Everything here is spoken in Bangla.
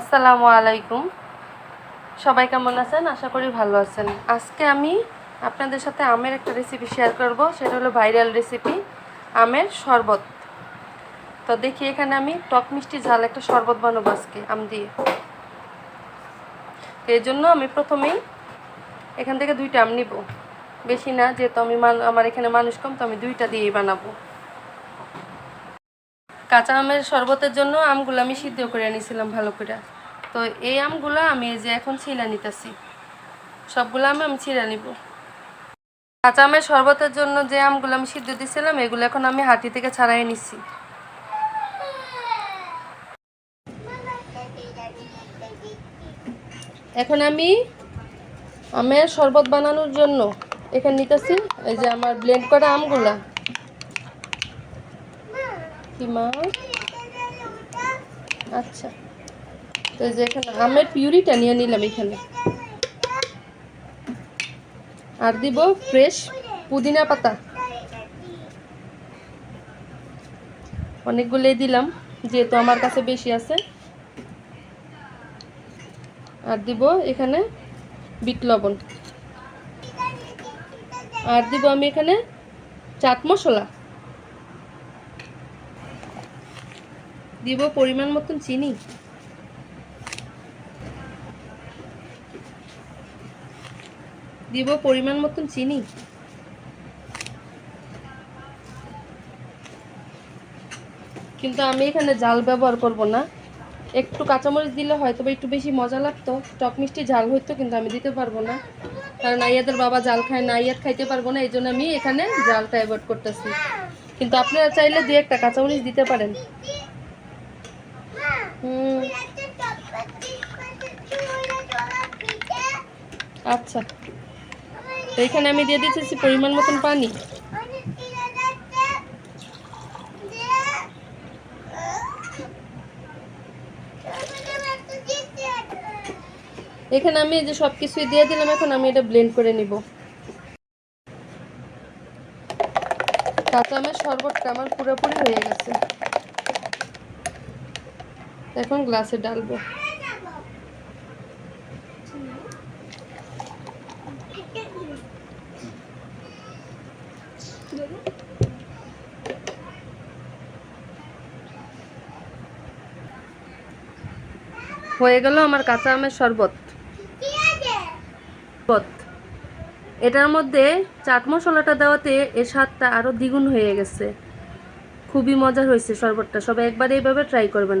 আসসালামু আলাইকুম। সবাই কেমন আছেন? আশা করি ভালো আছেন। আজকে আমি আপনাদের সাথে আমের একটা রেসিপি শেয়ার করব। সেটা হলো ভাইরাল রেসিপি আমের শরবত। তো দেখি এখানে আমি টক মিষ্টি ঝাল একটা শরবত বানাবো আজকে, আম দিয়ে। তো এই জন্য আমি প্রথমেই এখান থেকে দুইটা আম নিব। বেশি না, যেহেতু আমি আমার এখানে মানুষ কম, তো আমি দুইটা দিয়েই বানাবো। কাঁচা আমের শরবতের জন্য আমগুলো আমি সিদ্ধ করে নিয়েছিলাম ভালো করে। তো এই আমগুলো আমি এই যে এখন ছিলা নিতেছি। সবগুলো আম আমি ছিঁড়ে নিব। কাঁচা আমের শরবতের জন্য যে আমগুলো আমি সিদ্ধ দিয়েছিলাম এগুলো এখন আমি হাঁটি থেকে ছাড়াই নিচ্ছি এখন আমি আমের শরবত বানানোর জন্য এখানে নিতেছি, এই যে আমার ব্লেন্ড করা আমগুলা। আচ্ছা। তো যে এখানে আমের পিউরিটা নিয়ে নিলাম এখানে। আর দিব ফ্রেশ পুদিনা পাতা। অনেকগুলোই দিলাম, যেহেতু আমার কাছে বেশি আছে। আর দিব এখানে বিট লবণ। আর দিব আমি এখানে চাট মশলা। দিব পরিমাণ মতন চিনি? দিব পরিমাণ মতন চিনি? কিন্তু আমি এখানে জাল ব্যবহার করব না। একটু কাঁচামরিচ দিলে হয়তো বা একটু বেশি মজা লাগতো। টক মিষ্টি জাল হইতো, কিন্তু আমি দিতে পারব না। কারণ আইয়াদের বাবা জাল খায় না, আইয়াদ খাইতে পারব না এই জন্য আমি এখানে জালটা অ্যাভয়েড করতেছি। কিন্তু আপনারা চাইলে দু একটা কাঁচামরিচ দিতে পারেন। আচ্ছা। তো এখানে আমি দিয়ে দিতেছি পরিমাণ মতন পানি। এখানে আমি যে সব কিছুই দিয়ে দিলাম, এখন আমি এটা ব্লেন্ড করে নিব। কাঁচা আমের শরবতটা আমার পুরোপুরি হয়ে গেছে। এখন গ্লাসে ডালবো। হয়ে গেল আমার কাঁচা আমের শরবত। এটার মধ্যে চাট মশলাটা দেওয়াতে এর স্বাদটা আরও দ্বিগুণ হয়ে গেছে। খুবই মজার হয়েছে শরবতটা। সবাই একবার এইভাবে ট্রাই করবেন।